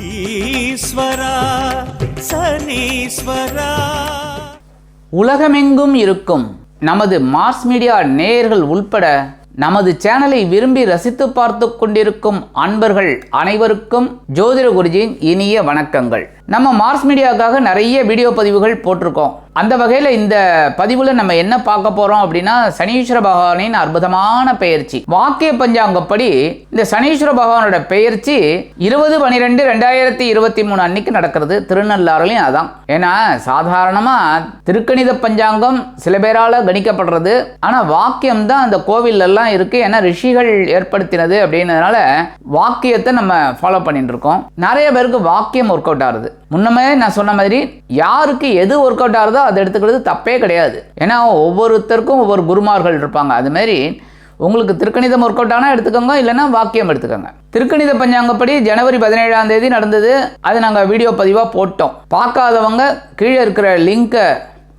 ஈஸ்வரா சனீஸ்வரா. உலகமெங்கும் இருக்கும் நமது மாஸ் மீடியா நேயர்கள் உள்பட நமது சேனலை விரும்பி ரசித்து பார்த்து கொண்டிருக்கும் அன்பர்கள் அனைவருக்கும் ஜோதிட குருஜியின் இனிய வணக்கங்கள். நம்ம மார்ஸ் மீடியாவுக்காக நிறைய வீடியோ பதிவுகள் போட்டிருக்கோம். அந்த வகையில் இந்த பதிவில் நம்ம என்ன பார்க்க போகிறோம் அப்படின்னா சனீஸ்வர பகவானின் அற்புதமான பெயர்ச்சி. வாக்கிய பஞ்சாங்கப்படி இந்த சனீஸ்வர பகவானோட பெயர்ச்சி இருபது பனிரெண்டு ரெண்டாயிரத்தி இருபத்தி மூணு அன்னைக்கு நடக்கிறது. திருநள்ளாறுலையும் அதான். ஏன்னா சாதாரணமாக திருக்கணித பஞ்சாங்கம் சில பேரால் கணிக்கப்படுறது. ஆனால் வாக்கியம் தான் அந்த கோவிலெல்லாம் இருக்குது ஏன்னா ரிஷிகள் ஏற்படுத்தினது அப்படின்றதுனால வாக்கியத்தை நம்ம ஃபாலோ பண்ணிட்டு இருக்கோம். நிறைய பேருக்கு வாக்கியம் ஒர்க் அவுட் ஆகுது. முன்னமே நான் சொன்ன மாதிரி யாருக்கு எது ஒர்க் அவுட் ஆகுதோ அதை எடுத்துக்கிறது தப்பே கிடையாது. ஏன்னா ஒவ்வொருத்தருக்கும் ஒவ்வொரு குருமார்கள் இருப்பாங்க. அது மாதிரி உங்களுக்கு திருக்கணிதம் ஒர்க் அவுட் ஆனால் எடுத்துக்கோங்க இல்லைன்னா வாக்கியம் எடுத்துக்கோங்க. திருக்கணித பஞ்சாங்கப்படி ஜனவரி பதினேழாம் தேதி நடந்தது. அது நாங்கள் வீடியோ பதிவாக போட்டோம். பார்க்காதவங்க கீழே இருக்கிற லிங்கை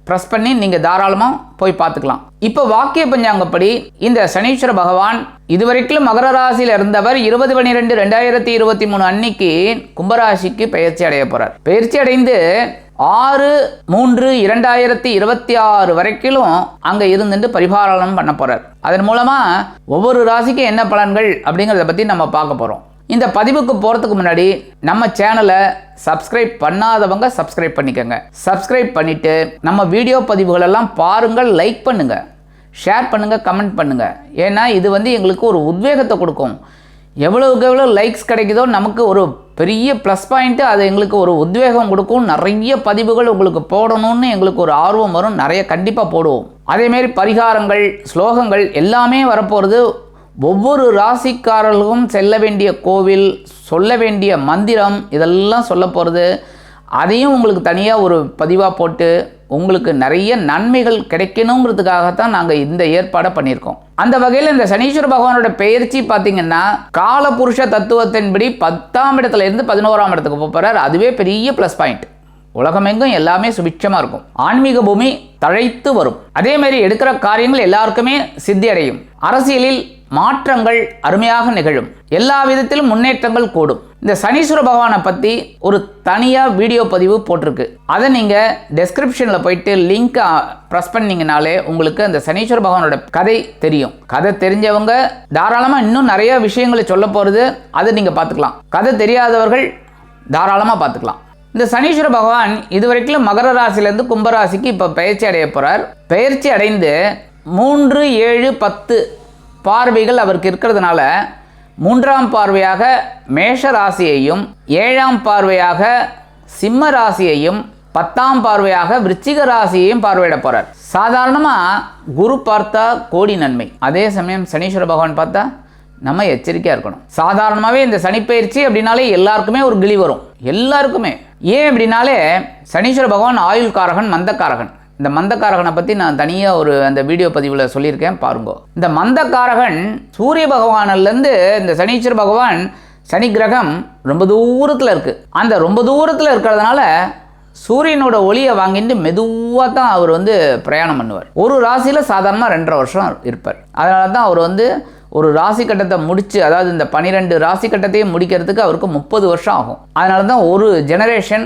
ப்ரெஸ் பண்ணி நீங்கள் தாராளமாக போய் பார்த்துக்கலாம். இப்போ வாக்கிய பஞ்சாங்கப்படி இந்த சனீஸ்வர பகவான் இதுவரைக்கும் மகர ராசியில் இருந்தவர் இருபது பன்னிரெண்டு ரெண்டாயிரத்தி இருபத்தி மூணு அன்னைக்கு கும்பராசிக்கு பயிற்சி அடைய போகிறார் பயிற்சி அடைந்து ஆறு மூன்று இரண்டாயிரத்தி இருபத்தி ஆறு வரைக்கும் அங்கே இருந்துட்டு பரிபாலனம் பண்ண போகிறார் அதன் மூலமாக ஒவ்வொரு ராசிக்கும் என்ன பலன்கள் அப்படிங்கிறத பற்றி நம்ம பார்க்க போகிறோம் இந்த பதிவுக்கு போகிறதுக்கு முன்னாடி நம்ம சேனலை சப்ஸ்கிரைப் பண்ணாதவங்க சப்ஸ்கிரைப் பண்ணிக்கோங்க. சப்ஸ்கிரைப் பண்ணிவிட்டு நம்ம வீடியோ பதிவுகளெல்லாம் பாருங்கள் லைக் பண்ணுங்கள் ஷேர் பண்ணுங்கள் கமெண்ட் பண்ணுங்கள் ஏன்னா இது வந்து எங்களுக்கு ஒரு உத்வேகத்தை கொடுக்கும். எவ்வளோக்கு எவ்வளோ லைக்ஸ் கிடைக்குதோ நமக்கு ஒரு பெரிய ப்ளஸ் பாயிண்ட்டு அது எங்களுக்கு ஒரு உத்வேகம் கொடுக்கும். நிறைய பதிவுகள் உங்களுக்கு போடணும்னு எங்களுக்கு ஒரு ஆர்வம் வரும். நிறைய கண்டிப்பாக போடுவோம். அதேமாரி பரிகாரங்கள் ஸ்லோகங்கள் எல்லாமே வரப்போகிறது ஒவ்வொரு ராசிக்காரர்களுக்கும் செல்ல வேண்டிய கோவில் சொல்ல வேண்டிய மந்திரம் இதெல்லாம் சொல்ல போகிறது அதையும் உங்களுக்கு தனியாக ஒரு பதிவாக போட்டு உங்களுக்கு நிறைய நன்மைகள் கிடைக்கணுங்கிறதுக்காகத்தான் நாங்கள் இந்த ஏற்பாடை பண்ணியிருக்கோம். அந்த வகையில் இந்த சனீஸ்வர பகவானோட பெயர்ச்சி பார்த்தீங்கன்னா காலபுருஷ தத்துவத்தின்படி பத்தாம் இடத்துல இருந்து பதினோராம் இடத்துக்கு போக போகிறார் அதுவே பெரிய ப்ளஸ் பாயிண்ட் உலகமெங்கும் எல்லாமே சுபிட்சமாக இருக்கும் ஆன்மீக பூமி தழைத்து வரும். அதே மாதிரி எடுக்கிற காரியங்கள் எல்லாருக்குமே சித்தி அடையும் அரசியலில் மாற்றங்கள் அருமையாக நிகழும். எல்லா விதத்திலும் முன்னேற்றங்கள் கூடும். இந்த சனீஸ்வர பகவானை பற்றி ஒரு தனியாக வீடியோ பதிவு போட்டிருக்கு. அதை நீங்கள் டெஸ்கிரிப்ஷனில் போயிட்டு லிங்க்கை ப்ரெஸ் பண்ணிங்கனாலே உங்களுக்கு அந்த சனீஸ்வர பகவானோட கதை தெரியும். கதை தெரிஞ்சவங்க தாராளமாக இன்னும் நிறைய விஷயங்களை சொல்ல போகிறது அதை நீங்கள் பார்த்துக்கலாம். கதை தெரியாதவர்கள் தாராளமாக பார்த்துக்கலாம். இந்த சனீஸ்வர பகவான் இதுவரைக்கும் மகர ராசிலேருந்து கும்பராசிக்கு இப்போ பயிற்சி அடைய போகிறார் பயிற்சி அடைந்து மூன்று ஏழு பத்து பார்வைகள் அவருக்கு இருக்கிறதுனால மூன்றாம் பார்வையாக மேஷ ராசியையும் ஏழாம் பார்வையாக சிம்ம ராசியையும் பத்தாம் பார்வையாக விருச்சிக ராசியையும் பார்வையிட போகிறார் சாதாரணமாக குரு பார்த்தா கோடி நன்மை. அதே சமயம் சனீஸ்வர பகவான் பார்த்தா நம்ம எச்சரிக்கையாக இருக்கணும். சாதாரணமாகவே இந்த சனிப்பயிற்சி அப்படின்னாலே எல்லாருக்குமே ஒரு கிளி வரும். எல்லாருக்குமே. ஏன் அப்படின்னாலே சனீஸ்வர பகவான் ஆயுள் காரகன் மந்தக்காரகன். இந்த மந்தக்காரகனை பற்றி நான் தனியாக ஒரு அந்த வீடியோ பதிவில் சொல்லியிருக்கேன் பாருங்க. இந்த மந்தக்காரகன் சூரிய பகவானிலேருந்து இந்த சனீஸ்வர பகவான் சனி கிரகம் ரொம்ப தூரத்தில் இருக்குது அந்த ரொம்ப தூரத்தில் இருக்கிறதுனால சூரியனோட ஒளியை வாங்கிட்டு மெதுவாக தான் அவர் வந்து பிரயாணம் பண்ணுவார். ஒரு ராசியில் சாதாரணமாக ரெண்டரை வருஷம் இருப்பார். அதனால தான் அவர் வந்து ஒரு ராசி கட்டத்தை முடித்து அதாவது இந்த பனிரெண்டு ராசி கட்டத்தையும் முடிக்கிறதுக்கு அவருக்கு முப்பது வருஷம் ஆகும். அதனால தான் ஒரு ஜெனரேஷன்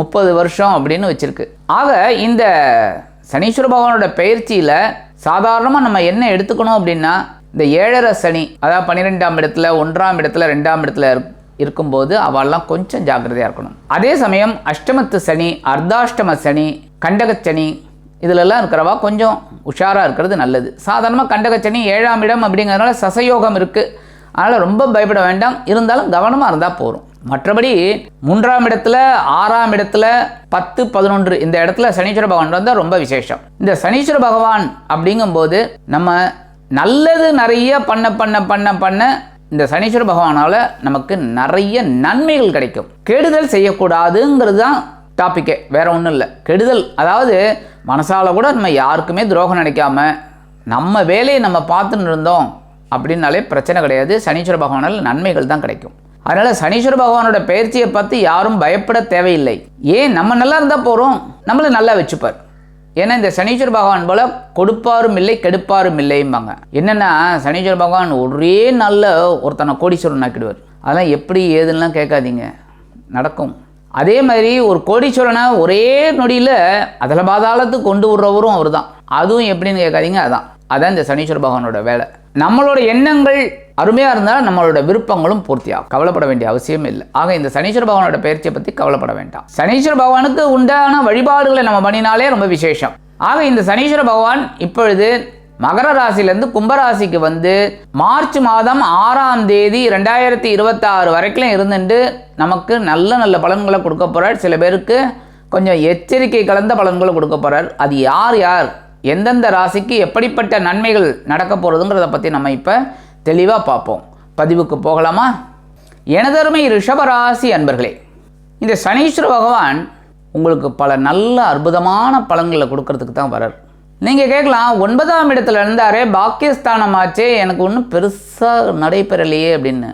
முப்பது வருஷம் அப்படின்னு வச்சுருக்கு. ஆக இந்த சனீஸ்வர பகவானோட பயிற்சியில் சாதாரணமாக நம்ம என்ன எடுத்துக்கணும் அப்படின்னா இந்த ஏழரை சனி அதாவது பன்னிரெண்டாம் இடத்துல ஒன்றாம் இடத்துல ரெண்டாம் இடத்துல இருக்கும்போது அவெல்லாம் கொஞ்சம் ஜாக்கிரதையாக இருக்கணும். அதே சமயம் அஷ்டமத்து சனி அர்த்தாஷ்டம சனி கண்டகச்சனி இதிலெல்லாம் இருக்கிறவா கொஞ்சம் உஷாராக இருக்கிறது நல்லது. சாதாரணமாக கண்டகச்சனி ஏழாம் இடம் அப்படிங்கிறதுனால சசயோகம் இருக்குது அதனால் ரொம்ப பயப்பட வேண்டாம். இருந்தாலும் கவனமாக இருந்தால் போதும். மற்றபடி மூன்றாம் இடத்துல ஆறாம் இடத்துல பத்து பதினொன்று இந்த இடத்துல சனீஸ்வர பகவான் வந்தால் ரொம்ப விசேஷம். இந்த சனீஸ்வர பகவான் அப்படிங்கும்போது நம்ம நல்லது நிறைய பண்ண பண்ண பண்ண பண்ண இந்த சனீஸ்வர பகவானால் நமக்கு நிறைய நன்மைகள் கிடைக்கும். கெடுதல் செய்யக்கூடாதுங்கிறது தான் டாப்பிக்கே வேற ஒன்றும் இல்லை. கெடுதல் அதாவது மனசால் கூட நம்ம யாருக்குமே துரோகம் நினைக்காம நம்ம வேலையை நம்ம பார்த்துன்னு இருந்தோம் அப்படின்னாலே பிரச்சனை கிடையாது. சனீஸ்வர பகவானால் நன்மைகள் தான் கிடைக்கும். அதனால் சனீஸ்வர பகவானோட பயிற்சியை பார்த்து யாரும் பயப்பட தேவையில்லை. ஏன்? நம்ம நல்லா இருந்தால் போகிறோம் நம்மளை நல்லா வச்சுப்பார். ஏன்னா இந்த சனீஸ்வர பகவான் போல கொடுப்பாரும் இல்லை கெடுப்பாரும் இல்லைம்பாங்க. என்னென்னா சனீஸ்வர பகவான் ஒரே நல்ல ஒருத்தனை கோடீஸ்வரன் ஆக்கிடுவார் அதெல்லாம் எப்படி ஏதுன்னெலாம் கேட்காதீங்க. நடக்கும். அதே மாதிரி ஒரு கோடீஸ்வரனை ஒரே நொடியில் அதில் பாதாளத்துக்கு கொண்டு விடுறவரும் அவர் தான் அதுவும் எப்படின்னு கேட்காதீங்க அதான். அதான் இந்த சனீஸ்வர பகவானோட வேலை. நம்மளோட எண்ணங்கள் அருமையாக இருந்தால் நம்மளோட விருப்பங்களும் பூர்த்தியாகும். கவலைப்பட வேண்டிய அவசியம் இல்லை. ஆக இந்த சனீஸ்வர பகவானோட பயிற்சியை பற்றி கவலைப்பட வேண்டாம். சனீஸ்வர பகவானுக்கு உண்டான வழிபாடுகளை நம்ம பண்ணினாலே ரொம்ப விசேஷம். ஆக இந்த சனீஸ்வர பகவான் இப்பொழுது மகர ராசிலேருந்து கும்பராசிக்கு வந்து மார்ச் மாதம் ஆறாம் தேதி ரெண்டாயிரத்தி இருபத்தாறு வரைக்கும் இருந்துட்டு நமக்கு நல்ல நல்ல பலன்களை கொடுக்க போகிறார் சில பேருக்கு கொஞ்சம் எச்சரிக்கை கலந்த பலன்களை கொடுக்க போகிறார் அது யார் யார் எந்தெந்த ராசிக்கு எப்படிப்பட்ட நன்மைகள் நடக்க போகிறதுங்கிறத பற்றி நம்ம இப்போ தெளிவாக பார்ப்போம். பதிவுக்கு போகலாமா? எனதருமை ரிஷபராசி அன்பர்களே இந்த சனீஸ்வர பகவான் உங்களுக்கு பல நல்ல அற்புதமான பலன்களை கொடுக்கறதுக்கு தான் வரார் நீங்கள் கேட்கலாம் ஒன்பதாம் இடத்துல இருந்தாரே பாக்கியஸ்தானமாச்சே எனக்கு ஒன்றும் பெருசாக நடைபெறலையே அப்படின்னு.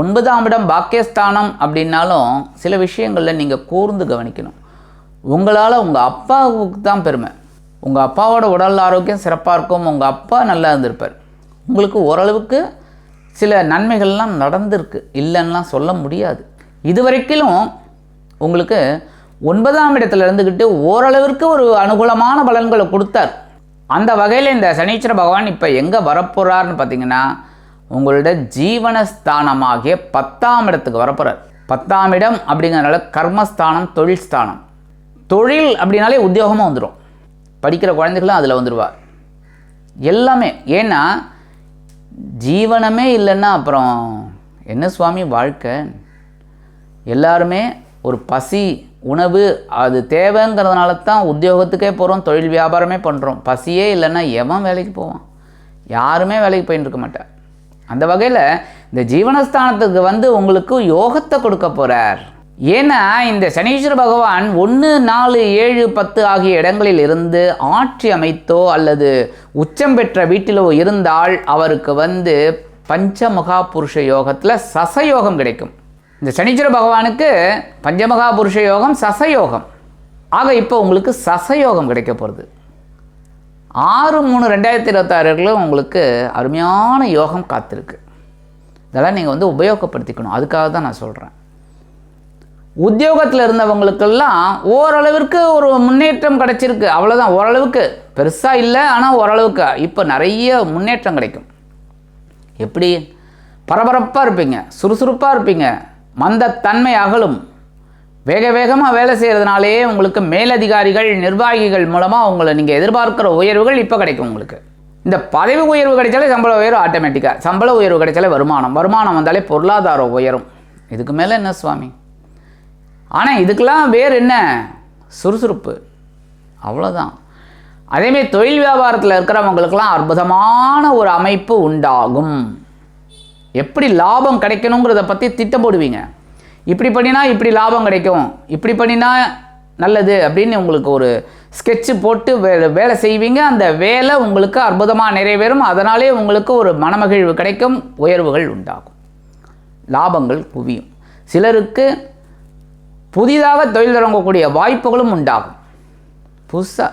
ஒன்பதாம் இடம் பாக்கியஸ்தானம் அப்படின்னாலும் சில விஷயங்களில் நீங்கள் கூர்ந்து கவனிக்கணும். உங்களால் உங்கள் அப்பாவுக்கு தான் பெருமை. உங்கள் அப்பாவோட உடல் ஆரோக்கியம் சிறப்பாக இருக்கும் உங்கள் அப்பா நல்லா இருந்திருப்பார். உங்களுக்கு ஓரளவுக்கு சில நன்மைகள்லாம் நடந்திருக்கு இல்லைன்னா சொல்ல முடியாது. இதுவரைக்கும் உங்களுக்கு ஒன்பதாம் இடத்துல இருந்துக்கிட்டு ஓரளவிற்கு ஒரு அனுகூலமான பலன்களை கொடுத்தார். அந்த வகையில் இந்த சனீஸ்வர பகவான் இப்போ எங்கே வரப்போகிறார்னு பார்த்தீங்கன்னா உங்களோட ஜீவனஸ்தானமாகிய பத்தாம் இடத்துக்கு வரப்போகிறார் பத்தாம் இடம் அப்படிங்கிறனால கர்மஸ்தானம் தொழில் ஸ்தானம். தொழில் அப்படின்னாலே உத்தியோகமாக வந்துடும் படிக்கிற குழந்தைகளும் அதில் வந்துடுவார் எல்லாமே ஏன்னா ஜீவனமே இல்லைன்னா அப்புறம் என்ன சுவாமி வாழ்க்கை? எல்லாருமே ஒரு பசி உணவு அது தேவைங்கிறதுனால தான் உத்தியோகத்துக்கே போகிறோம் தொழில் வியாபாரமே பண்ணுறோம் பசியே இல்லைன்னா எவன் வேலைக்கு போவான்? யாருமே வேலைக்கு போயின்னு இருக்க மாட்டார். அந்த வகையில் இந்த ஜீவனஸ்தானத்துக்கு வந்து உங்களுக்கு யோகத்தை கொடுக்க போகிறார் ஏன்னா இந்த சனீஸ்வர பகவான் ஒன்று நாலு ஏழு பத்து ஆகிய இடங்களில் இருந்து ஆட்சி அமைத்தோ அல்லது உச்சம் பெற்ற வீட்டிலோ இருந்தால் அவருக்கு வந்து பஞ்சமகா புருஷ யோகத்தில் சசயோகம் கிடைக்கும். இந்த சனீஸ்வர பகவானுக்கு பஞ்சமகா புருஷ யோகம் சசயோகம். ஆக இப்போ உங்களுக்கு சசயோகம் கிடைக்க போகிறது ஆறு மூணு ரெண்டாயிரத்தி இருபத்தாறுகளும் உங்களுக்கு அருமையான யோகம் காத்திருக்கு. இதெல்லாம் நீங்கள் வந்து உபயோகப்படுத்திக்கணும். அதுக்காக தான் நான் சொல்கிறேன் உத்தியோகத்தில் இருந்தவங்களுக்கெல்லாம் ஓரளவிற்கு ஒரு முன்னேற்றம் கிடைச்சிருக்கு. அவ்வளோதான் ஓரளவுக்கு பெருசாக இல்லை ஆனால் ஓரளவுக்கு இப்போ நிறைய முன்னேற்றம் கிடைக்கும். எப்படி? பரபரப்பாக இருப்பீங்க. சுறுசுறுப்பாக இருப்பீங்க. மந்தத்தன்மை அகலும். வேக வேகமாக வேலை செய்கிறதுனாலே உங்களுக்கு மேலதிகாரிகள் நிர்வாகிகள் மூலமாக உங்களை நீங்கள் எதிர்பார்க்குற உயர்வுகள் இப்போ கிடைக்கும் உங்களுக்கு. இந்த பதவி உயர்வு கிடைச்சாலே சம்பள உயர்வு ஆட்டோமேட்டிக்காக சம்பள உயர்வு கிடைச்சாலே வருமானம். வருமானம் வந்தாலே பொருளாதாரம் உயரும். இதுக்கு மேலே என்ன சுவாமி? ஆனால் இதுக்கெல்லாம் வேறு என்ன? சுறுசுறுப்பு. அவ்வளோதான் அதேமாரி தொழில் வியாபாரத்தில் இருக்கிறவங்களுக்கெல்லாம் அற்புதமான ஒரு அமைப்பு உண்டாகும். எப்படி லாபம் கிடைக்கணுங்கிறத பற்றி திட்டம் போடுவீங்க. இப்படி பண்ணினா இப்படி லாபம் கிடைக்கும். இப்படி பண்ணினா நல்லது அப்படின்னு உங்களுக்கு ஒரு ஸ்கெட்சு போட்டு வே வேலை செய்வீங்க. அந்த வேலை உங்களுக்கு அற்புதமாக நிறைவேறும். அதனாலே உங்களுக்கு ஒரு மனமகிழ்வு கிடைக்கும். உயர்வுகள் உண்டாகும். லாபங்கள் குவியும். சிலருக்கு புதிதாக தொழில் தொடங்கக்கூடிய வாய்ப்புகளும் உண்டாகும். புதுசாக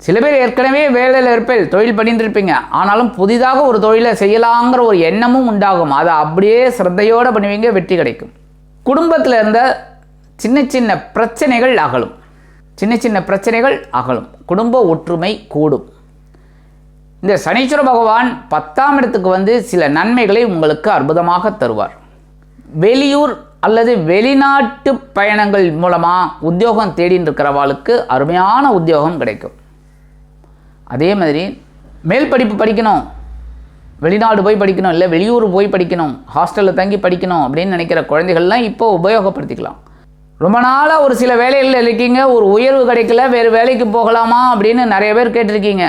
சில பேர் ஏற்கனவே வேலையில் இருப்பேன் தொழில் பண்ணிட்டு இருப்பீங்க ஆனாலும் புதிதாக ஒரு தொழிலை செய்யலாங்கிற ஒரு எண்ணமும் உண்டாகும். அதை அப்படியே சிரத்தையோடு பண்ணுவீங்க வெற்றி கிடைக்கும். குடும்பத்தில் இருந்த சின்ன சின்ன பிரச்சனைகள் அகலும். சின்ன சின்ன பிரச்சனைகள் அகலும். குடும்ப ஒற்றுமை கூடும். இந்த சனீஸ்வர பகவான் பத்தாம் இடத்துக்கு வந்து சில நன்மைகளை உங்களுக்கு அற்புதமாக தருவார். வெளியூர் அல்லது வெளிநாட்டு பயணங்கள் மூலமாக உத்தியோகம் தேடின்னு இருக்கிறவாளுக்கு அருமையான உத்தியோகம் கிடைக்கும். அதே மாதிரி மேல் படிப்பு படிக்கணும். வெளிநாடு போய் படிக்கணும் இல்லை வெளியூர் போய் படிக்கணும் ஹாஸ்டலில் தங்கி படிக்கணும் அப்படின்னு நினைக்கிற குழந்தைகள்லாம் இப்போ உபயோகப்படுத்திக்கலாம். ரொம்ப நாளாக ஒரு சில வேலைகளில் இருக்கீங்க ஒரு உயர்வு கிடைக்கல வேறு வேலைக்கு போகலாமா அப்படின்னு நிறைய பேர் கேட்டிருக்கீங்க.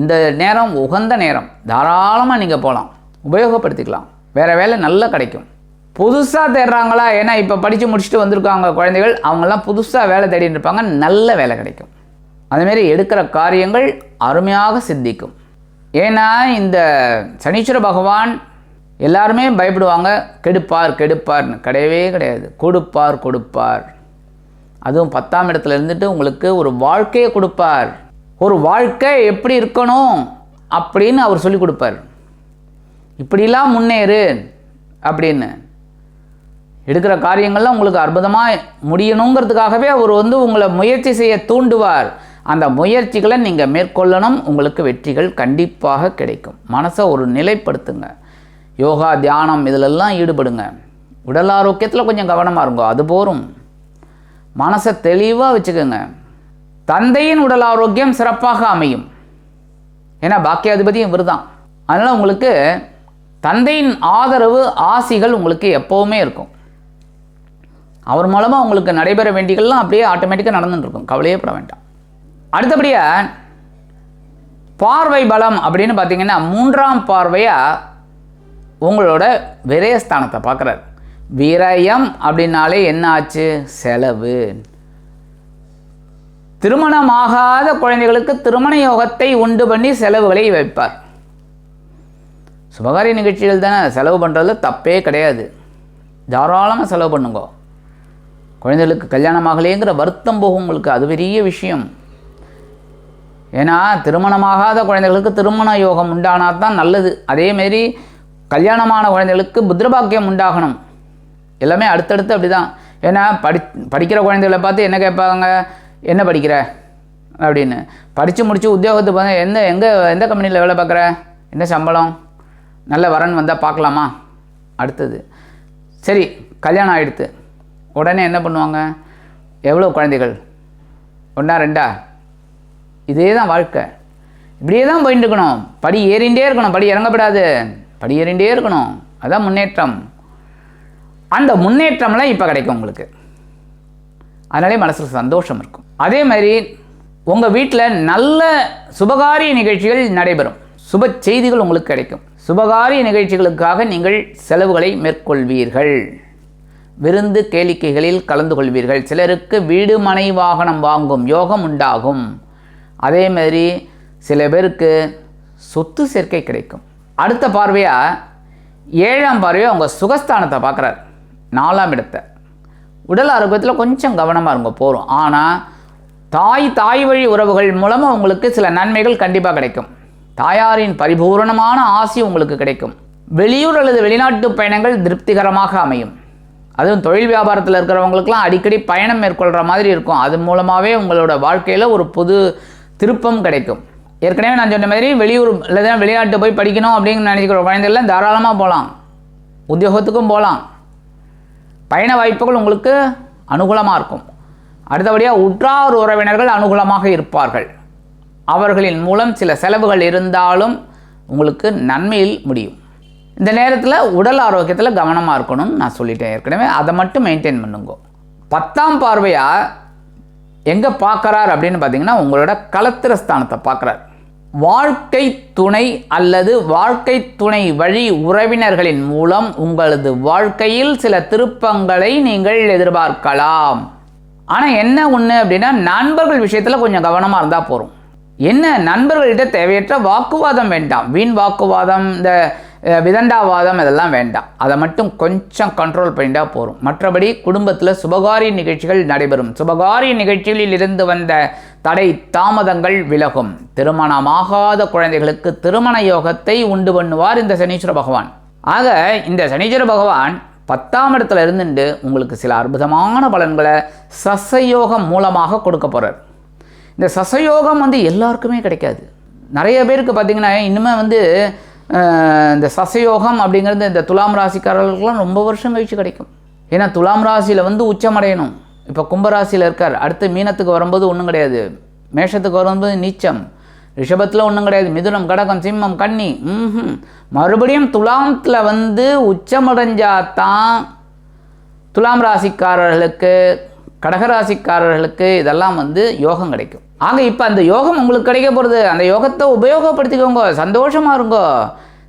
இந்த நேரம் உகந்த நேரம். தாராளமாக நீங்கள் போகலாம் உபயோகப்படுத்திக்கலாம். வேறு வேலை நல்லா கிடைக்கும். புதுசாக தேடுறாங்களா? ஏன்னா இப்போ படித்து முடிச்சுட்டு வந்திருக்காங்க குழந்தைகள் அவங்கெல்லாம் புதுசாக வேலை தேடிட்டு இருப்பாங்க நல்ல வேலை கிடைக்கும். அதுமாரி எடுக்கிற காரியங்கள் அருமையாக சித்திக்கும். ஏன்னா இந்த சனீஸ்வர பகவான் எல்லாருமே பயப்படுவாங்க கெடுப்பார் கெடுப்பார்னு. கிடையவே கிடையாது. கொடுப்பார் கொடுப்பார். அதுவும் பத்தாம் இடத்துல இருந்துட்டு உங்களுக்கு ஒரு வாழ்க்கையை கொடுப்பார். ஒரு வாழ்க்கை எப்படி இருக்கணும் அப்படின்னு அவர் சொல்லி கொடுப்பார். இப்படிலாம் முன்னேறு அப்படின்னு. எடுக்கிற காரியங்கள்லாம் உங்களுக்கு அற்புதமாக முடியணுங்கிறதுக்காகவே அவர் வந்து உங்களை முயற்சி செய்ய தூண்டுவார். அந்த முயற்சிகளை நீங்கள் மேற்கொள்ளணும். உங்களுக்கு வெற்றிகள் கண்டிப்பாக கிடைக்கும். மனசை ஒரு நிலைப்படுத்துங்க. யோகா தியானம் இதிலெல்லாம் ஈடுபடுங்க. உடல் ஆரோக்கியத்தில் கொஞ்சம் கவனமாக இருங்கோ. அது போரும். மனசை தெளிவாக வச்சுக்கோங்க. தந்தையின் உடல் ஆரோக்கியம் சிறப்பாக அமையும். ஏன்னா பாக்கியாதிபதியும் இவர் தான் அதனால் உங்களுக்கு தந்தையின் ஆதரவு ஆசிகள் உங்களுக்கு எப்போவுமே இருக்கும். அவர் மூலமாக உங்களுக்கு நடைபெற வேண்டிகள்லாம் அப்படியே ஆட்டோமேட்டிக்காக நடந்துட்டுருக்கும் கவலையே பட வேண்டாம். அடுத்தபடியாக பார்வை பலம் அப்படின்னு பார்த்தீங்கன்னா மூன்றாம் பார்வையாக உங்களோட விரயஸ்தானத்தை பார்க்குறாரு. விரயம் அப்படின்னாலே என்ன ஆச்சு? செலவு. திருமணமாகாத குழந்தைகளுக்கு திருமண யோகத்தை உண்டு பண்ணி செலவுகளை வைப்பார். சுபகாரிய நிகழ்ச்சிகள் தானே செலவு பண்ணுறதுல தப்பே கிடையாது. தாராளமாக செலவு பண்ணுங்க. குழந்தைகளுக்கு கல்யாணமாகலேங்கிற வருத்தம் போகும் உங்களுக்கு அது பெரிய விஷயம். ஏன்னா திருமணமாகாத குழந்தைகளுக்கு திருமண யோகம் உண்டானா தான் நல்லது. அதேமாரி கல்யாணமான குழந்தைகளுக்கு புத்திரபாக்கியம் உண்டாகணும். எல்லாமே அடுத்தடுத்து அப்படி தான் ஏன்னா படி படிக்கிற குழந்தைகளை பார்த்து என்ன கேட்பாங்க? என்ன படிக்கிற? அப்படின்னு. படித்து முடித்து உத்தியோகத்துக்கு வந்து எந்த எங்கே எந்த கம்பெனியில் வேலை பார்க்குற? என்ன சம்பளம்? நல்ல வரன் வந்தால் பார்க்கலாமா? அடுத்தது. சரி கல்யாணம் ஆகிடுத்து உடனே என்ன பண்ணுவாங்க? எவ்வளோ குழந்தைகள்? ஒன்றா ரெண்டா? இதே தான் வாழ்க்கை. இப்படியே தான் போயிட்டு இருக்கணும். படி ஏறிண்டே இருக்கணும். படி இறங்கப்படாது. படி ஏறிண்டே இருக்கணும். அதுதான் முன்னேற்றம். அந்த முன்னேற்றம்லாம் இப்போ கிடைக்கும் உங்களுக்கு. அதனாலே மனசில் சந்தோஷம் இருக்கும். அதே மாதிரி உங்கள் வீட்டில் நல்ல சுபகாரிய நிகழ்ச்சிகள் நடைபெறும். சுப செய்திகள் உங்களுக்கு கிடைக்கும். சுபகாரிய நிகழ்ச்சிகளுக்காக நீங்கள் செலவுகளை மேற்கொள்வீர்கள். விருந்து கேளிக்கைகளில் கலந்து கொள்வீர்கள். சிலருக்கு வீடு மனை வாகனம் வாங்கும் யோகம் உண்டாகும். அதே மாதிரி சில பேருக்கு சொத்து சேர்க்கை கிடைக்கும். அடுத்த பார்வையாக ஏழாம் பார்வையாக அவங்க சுகஸ்தானத்தை பார்க்குறாரு. நாலாம் இடத்தை. உடல் ஆரோக்கியத்தில் கொஞ்சம் கவனமாக இருங்க போகிறோம் ஆனால் தாய் தாய் வழி உறவுகள் மூலமாக உங்களுக்கு சில நன்மைகள் கண்டிப்பாக கிடைக்கும். தாயாரின் பரிபூரணமான ஆசி உங்களுக்கு கிடைக்கும். வெளியூர் அல்லது வெளிநாட்டு பயணங்கள் திருப்திகரமாக அமையும். அதுவும் தொழில் வியாபாரத்தில் இருக்கிறவங்களுக்குலாம் அடிக்கடி பயணம் மேற்கொள்கிற மாதிரி இருக்கும். அது மூலமாகவே உங்களோட வாழ்க்கையில் ஒரு புது திருப்பம் கிடைக்கும். ஏற்கனவே நான் சொன்ன மாதிரி வெளியூர் இல்லைன்னா வெளிநாட்டு போய் படிக்கணும் அப்படின்னு நினைக்கிற குழந்தைகள்லாம் தாராளமாக போகலாம் உத்தியோகத்துக்கும் போகலாம் பயண வாய்ப்புகள் உங்களுக்கு அனுகூலமாக இருக்கும். அடுத்தபடியாக உற்றார் உறவினர்கள் அனுகூலமாக இருப்பார்கள். அவர்களின் மூலம் சில செலவுகள் இருந்தாலும் உங்களுக்கு நன்மையில் முடியும். இந்த நேரத்தில் உடல் ஆரோக்கியத்தில் கவனமாக இருக்கணும்னு நான் சொல்லிட்டேன். ஏற்கனவே அதை மட்டும் மெயின்டைன் பண்ணுங்க. பத்தாம் பார்வையாக எங்கே பார்க்குறார் அப்படின்னு பார்த்தீங்கன்னா உங்களோட கலத்திர ஸ்தானத்தை பார்க்குறார். வாழ்க்கை துணை அல்லது வாழ்க்கை துணை வழி உறவினர்களின் மூலம் உங்களது வாழ்க்கையில் சில திருப்பங்களை நீங்கள் எதிர்பார்க்கலாம். ஆனால் என்ன ஒன்று அப்படின்னா நண்பர்கள் விஷயத்தில் கொஞ்சம் கவனமாக இருந்தால் போகிறோம் என்ன? நண்பர்கள்கிட்ட தேவையற்ற வாக்குவாதம் வேண்டாம். வீண் வாக்குவாதம் இந்த விதண்டாவாதம் இதெல்லாம் வேண்டாம். அதை மட்டும் கொஞ்சம் கண்ட்ரோல் பண்ணிட்டா போதும். மற்றபடி குடும்பத்தில் சுபகாரிய நிகழ்ச்சிகள் நடைபெறும். சுபகாரிய நிகழ்ச்சிகளில் இருந்து வந்த தடை தாமதங்கள் விலகும். திருமணமாகாத குழந்தைகளுக்கு திருமண யோகத்தை உண்டு பண்ணுவார் இந்த சனீஸ்வர பகவான். ஆக இந்த சனீஸ்வர பகவான் பத்தாம் இடத்துல இருந்துட்டு உங்களுக்கு சில அற்புதமான பலன்களை சசயோகம் மூலமாக கொடுக்க போகிறார் இந்த சசயோகம் வந்து எல்லாருக்குமே கிடைக்காது. நிறைய பேருக்கு பார்த்திங்கன்னா இன்னுமே வந்து இந்த சசயோகம் அப்படிங்கிறது இந்த துலாம் ராசிக்காரர்களுக்கெல்லாம் ரொம்ப வருஷம் கழிச்சு கிடைக்கும். ஏன்னா துலாம் ராசியில் வந்து உச்சமடையணும். இப்போ கும்பராசியில் இருக்கார். அடுத்து மீனத்துக்கு வரும்போது ஒன்றும் கிடையாது. மேஷத்துக்கு வரும்போது நீச்சம். ரிஷபத்தில் ஒன்றும் கிடையாது. மிதுனம் கடகம் சிம்மம் கன்னி. ம் மறுபடியும் துலாமத்தில் வந்து உச்சமடைஞ்சாதான் துலாம் ராசிக்காரர்களுக்கு கடகராசிக்காரர்களுக்கு இதெல்லாம் வந்து யோகம் கிடைக்கும். ஆக இப்போ அந்த யோகம் உங்களுக்கு கிடைக்க போகிறது அந்த யோகத்தை உபயோகப்படுத்திக்கோங்க. சந்தோஷமாக இருங்கோ.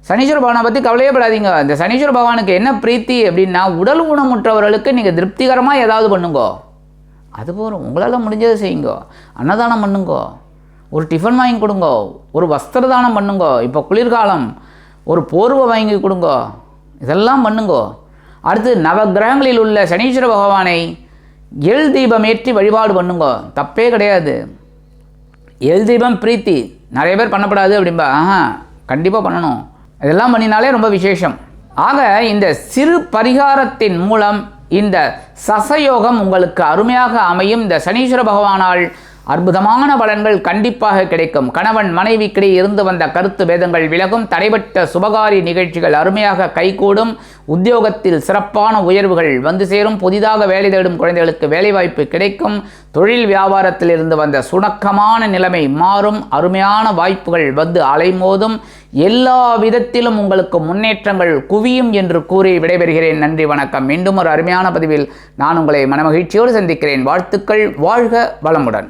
சனீஸ்வர பகவானை பற்றி கவலையே படாதீங்க இந்த சனீஸ்வர பகவானுக்கு என்ன பிரீத்தி அப்படின்னா உடல் ஊனமுற்றவர்களுக்கு நீங்கள் திருப்திகரமாக ஏதாவது பண்ணுங்கோ. அது போகிறோம் உங்களால் முடிஞ்சதை செய்யுங்கோ. அன்னதானம் பண்ணுங்கோ. ஒரு டிஃபன் வாங்கி கொடுங்கோ. ஒரு வஸ்திர தானம் பண்ணுங்கோ. இப்போ குளிர்காலம். ஒரு போர்வை வாங்கி கொடுங்கோ. இதெல்லாம் பண்ணுங்கோ. அடுத்து நவக்கிரகங்களில் உள்ள சனீஸ்வர பகவானை எள் தீபம் ஏற்றி வழிபாடு பண்ணுங்கோ. தப்பே கிடையாது. எல் தீபம் பிரீத்தி. நிறைய பேர் பண்ணப்படாது அப்படின்பா ஆஹா கண்டிப்பாக பண்ணணும். இதெல்லாம் பண்ணினாலே ரொம்ப விசேஷம். ஆக இந்த சிறு பரிகாரத்தின் மூலம் இந்த சசயோகம் உங்களுக்கு அருமையாக அமையும். இந்த சனீஸ்வர பகவானால் அற்புதமான பலன்கள் கண்டிப்பாக கிடைக்கும். கணவன் மனைவிக்கிடையே இருந்து வந்த கருத்து வேதங்கள் விலகும். தடைபட்ட சுபகாரி நிகழ்ச்சிகள் அருமையாக கைகூடும். உத்தியோகத்தில் சிறப்பான உயர்வுகள் வந்து சேரும். புதிதாக வேலை தேடும் குழந்தைகளுக்கு வேலைவாய்ப்பு கிடைக்கும். தொழில் வியாபாரத்தில் இருந்து வந்த சுணக்கமான நிலைமை மாறும். அருமையான வாய்ப்புகள் வந்து அலைமோதும். எல்லா விதத்திலும் உங்களுக்கு முன்னேற்றங்கள் குவியும் என்று கூறி விடைபெறுகிறேன். நன்றி வணக்கம். மீண்டும் ஒரு அருமையான பதிவில் நான் உங்களை மனமகிழ்ச்சியோடு சந்திக்கிறேன். வாழ்த்துக்கள். வாழ்க வளமுடன்.